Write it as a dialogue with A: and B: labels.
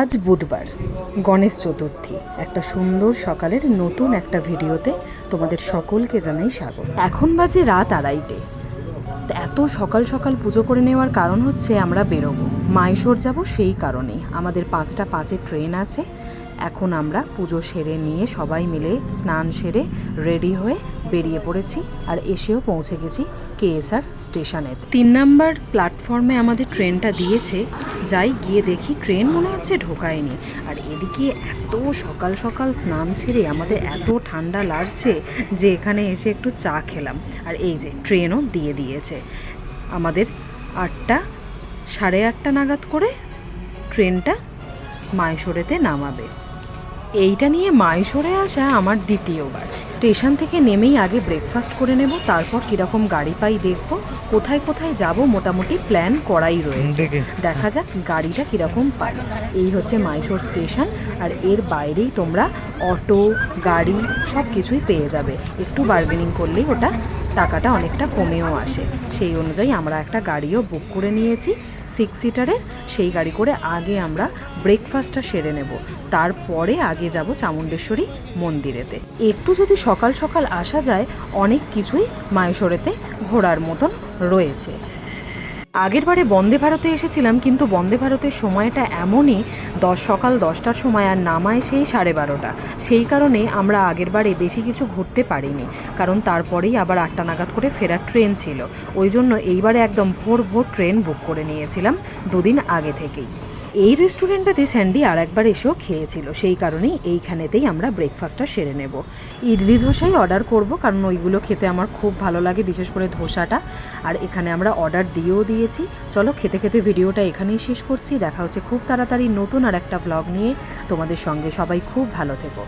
A: আজ বুধবার, গণেশ চতুর্থী, একটা সুন্দর সকালের নতুন একটা ভিডিওতে তোমাদের সকলকে জানাই স্বাগত। এখন বাজে রাত আড়াইটে। এত সকাল সকাল পুজো করে নেওয়ার কারণ হচ্ছে আমরা বেরোবো। মাইশোর যাব সেই কারণে আমাদের পাঁচটা পাঁচে ট্রেন আছে। এখন আমরা পুজো সেরে নিয়ে সবাই মিলে স্নান সেরে রেডি হয়ে বেরিয়ে পড়েছি আর এসেও পৌঁছে গেছি কেএসআর স্টেশনে। তিন নাম্বার প্ল্যাটফর্মে আমাদের ট্রেনটা দিয়েছে, যাই গিয়ে দেখি ট্রেন মনে হচ্ছে ঢোকায়নি। আর এদিকে এত সকাল সকাল স্নান সেরে আমাদের এত ঠান্ডা লাগছে যে এখানে এসে একটু চা খেলাম। আর এই যে ট্রেনও দিয়ে দিয়েছে। আমাদের আটটা, সাড়ে আটটা নাগাদ করে ট্রেনটা মাইশোরেতে নামাবে। এইটা নিয়ে মাইশোরে আসা আমার দ্বিতীয়বার। স্টেশন থেকে নেমেই আগে ব্রেকফাস্ট করে নেব তারপর কীরকম গাড়ি পাই দেখব কোথায় কোথায় যাব মোটামুটি প্ল্যান করাই রয়েছে। দেখা। যাক গাড়িটা কীরকম পাই। এই হচ্ছে মাইশোর স্টেশন আর এর বাইরেই তোমরা অটো গাড়ি সব কিছুই পেয়ে যাবে। একটু বার্গেনিং করলেই ওটা টাকাটা অনেকটা কমেও আসে। সেই অনুযায়ী আমরা একটা গাড়িও বুক করে নিয়েছি। সিক্স সিটারের সেই গাড়ি করে আগে আমরা ব্রেকফাস্টটা সেরে নেব। তারপরে আগে যাব চামুণ্ডেশ্বরী মন্দিরেতে। একটু যদি সকাল সকাল আসা যায়, অনেক কিছুই মায়েশ্বরেতে ঘোরার মতন রয়েছে। আগের বারে বন্দে ভারতে এসেছিলাম, কিন্তু বন্দে ভারতের সময়টা এমনই, দশ সকাল দশটার সময় আর নামায় সেই সাড়ে বারোটা। সেই কারণে আমরা আগের বারে বেশি কিছু ঘুরতে পারিনি, কারণ তারপরেই আবার আটটা নাগাদ করে ফেরার ট্রেন ছিল। ওই জন্য এইবারে একদম ভোর ভোর ট্রেন বুক করে নিয়েছিলাম, দুদিন আগে থেকেই। এই রেস্টুরেন্টটাতে স্যান্ডি আর একবার এসেও খেয়েছিল। সেই কারণেই এইখানেতেই আমরা ব্রেকফাস্টটা সেরে নেব। ইডলি ধোসাই অর্ডার করব, কারণ ওইগুলো খেতে আমার খুব ভালো লাগে, বিশেষ করে ধোসাটা। আর এখানে আমরা অর্ডার দিয়েও দিয়েছি। চলো খেতে খেতে ভিডিওটা এখানেই শেষ করছি। দেখা হচ্ছে খুব তাড়াতাড়ি নতুন আর একটা ব্লগ নিয়ে। তোমাদের সঙ্গে সবাই খুব ভালো থেকো।